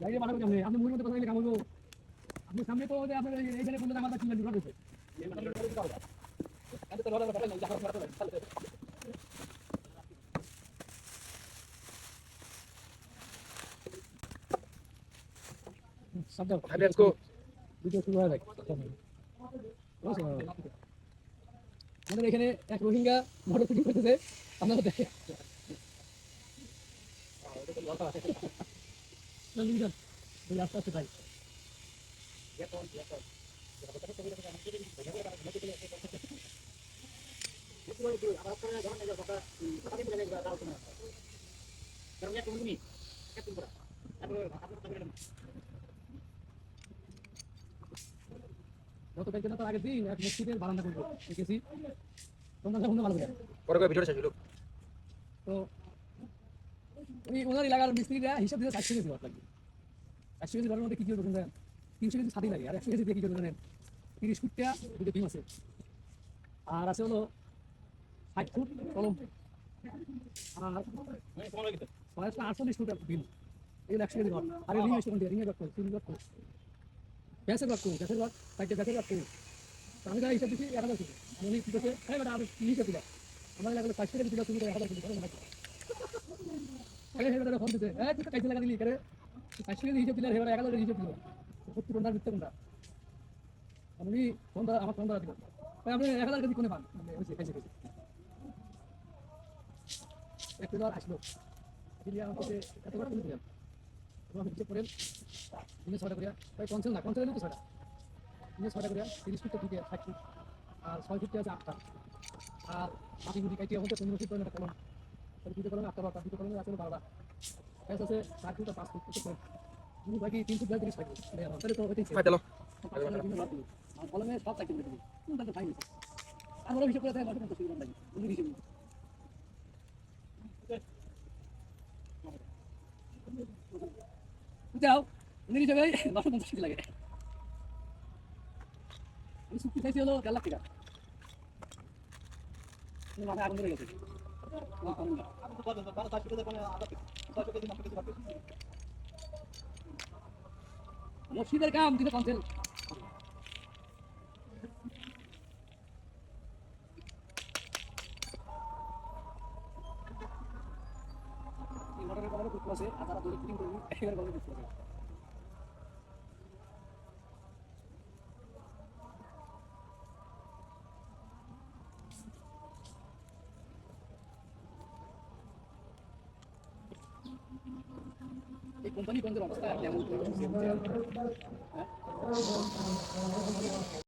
গাড়ি মাথা কেমনে আপনি মুড়ির মধ্যে কথা বলে কামড়বো আপনি সামনে তো ওদের আপনার এই- এইখানে কোনো আমার চিন্তা ঢুকা রয়েছে সাবধান Let's go. ভিডিও শুরু হয়ে যায় আমাদের এখানে এক রোহিঙ্গা মোটর শুটিং করতেছে। আপনারা দেখে আস্তে আস্তে ভাই গত কয়েকদিন তো আগের দিন এক মসজিদের বারান্দা করব। দেখেছি? তোমরা যখন ভালো করে। পরে করে ভিডিওটা শেষ তো ওই ওনার এলাকার মিস্ত্রিরা হিসাব দিয়ে চারশো কেজি রড লাগবে। চারশো কেজি রডের মধ্যে কি কি করবেন জানেন? তিনশো কেজি ছাতি লাগে। আর একশো কেজি দিয়ে কি করবেন জানেন? তিরিশ ফুটটা দুটো বিম আছে। আর আছে হলো ষাট ফুট কলম। আর আটচল্লিশ ফুট বিম এগুলো একশো কেজি রড আর রিং এসে কোনটা? রিংয়ের রড করে তিন রড করে গ্যাসের রড করুন গ্যাসের রড চারটে গ্যাসের রড করুন তো আমি যারা হিসাব দিচ্ছি এক হাজার কেজি উনি কি করছে? হ্যাঁ বেটা আমি লিখে দিলাম আমার লাগল কেজি দিল তুমি এক হাজার কেজি করো না আরে ফোন দিতে এ তুই কাইতে লাগা দিলি করে কাইতে দিলি হিসাব এক হাজার হিসাব দিল। সত্যি কোনটা, মিথ্যা কোনটা? আমি ফোনটা আমার ফোনটা দিল। ভাই আপনি এক হাজার কেজি কোনে পান? বার দিলাম। তোমার হিসাব করেন দিনে ছয়টা করিয়া ভাই পঞ্চাশ না পঞ্চাশ তো ছয়টা। দিনে ছয়টা করিয়া তিরিশ ফিটটা দিকে ষাট ফিট। আর ছয় ফিটটা আছে আটটা। আর বাকি গুটি কাইটিয়া হচ্ছে পনেরো ফিট পর্যন্ত কলম। তাহলে দুটো কলমে আটটা বারোটা দুটো কলমে আছে বারোটা। গ্যাস আছে চার ফুট পাঁচ ফুট কিছু বাকি তিন ফুট তিরিশ পাইবে তাহলে তো হতেই কলমে সব চাকরি করে দিবি। আর ওরা হিসেব করে দেয় দশ পঞ্চাশ কিলো লাগে উনি হিসেবে দশ পঞ্চাশ লাগে? আমি শুক্তি হলো দেড় লাখ টাকা। মাথায় আগুন গেছে। কাম দিতে কনসেল মোটরের কলারে বুঝতে আছে আর যারা দড়ি ফিটিং করবি একেবারে কলারে বুঝতে আছে এই কোম্পানি কোনদের অবস্থা কেমন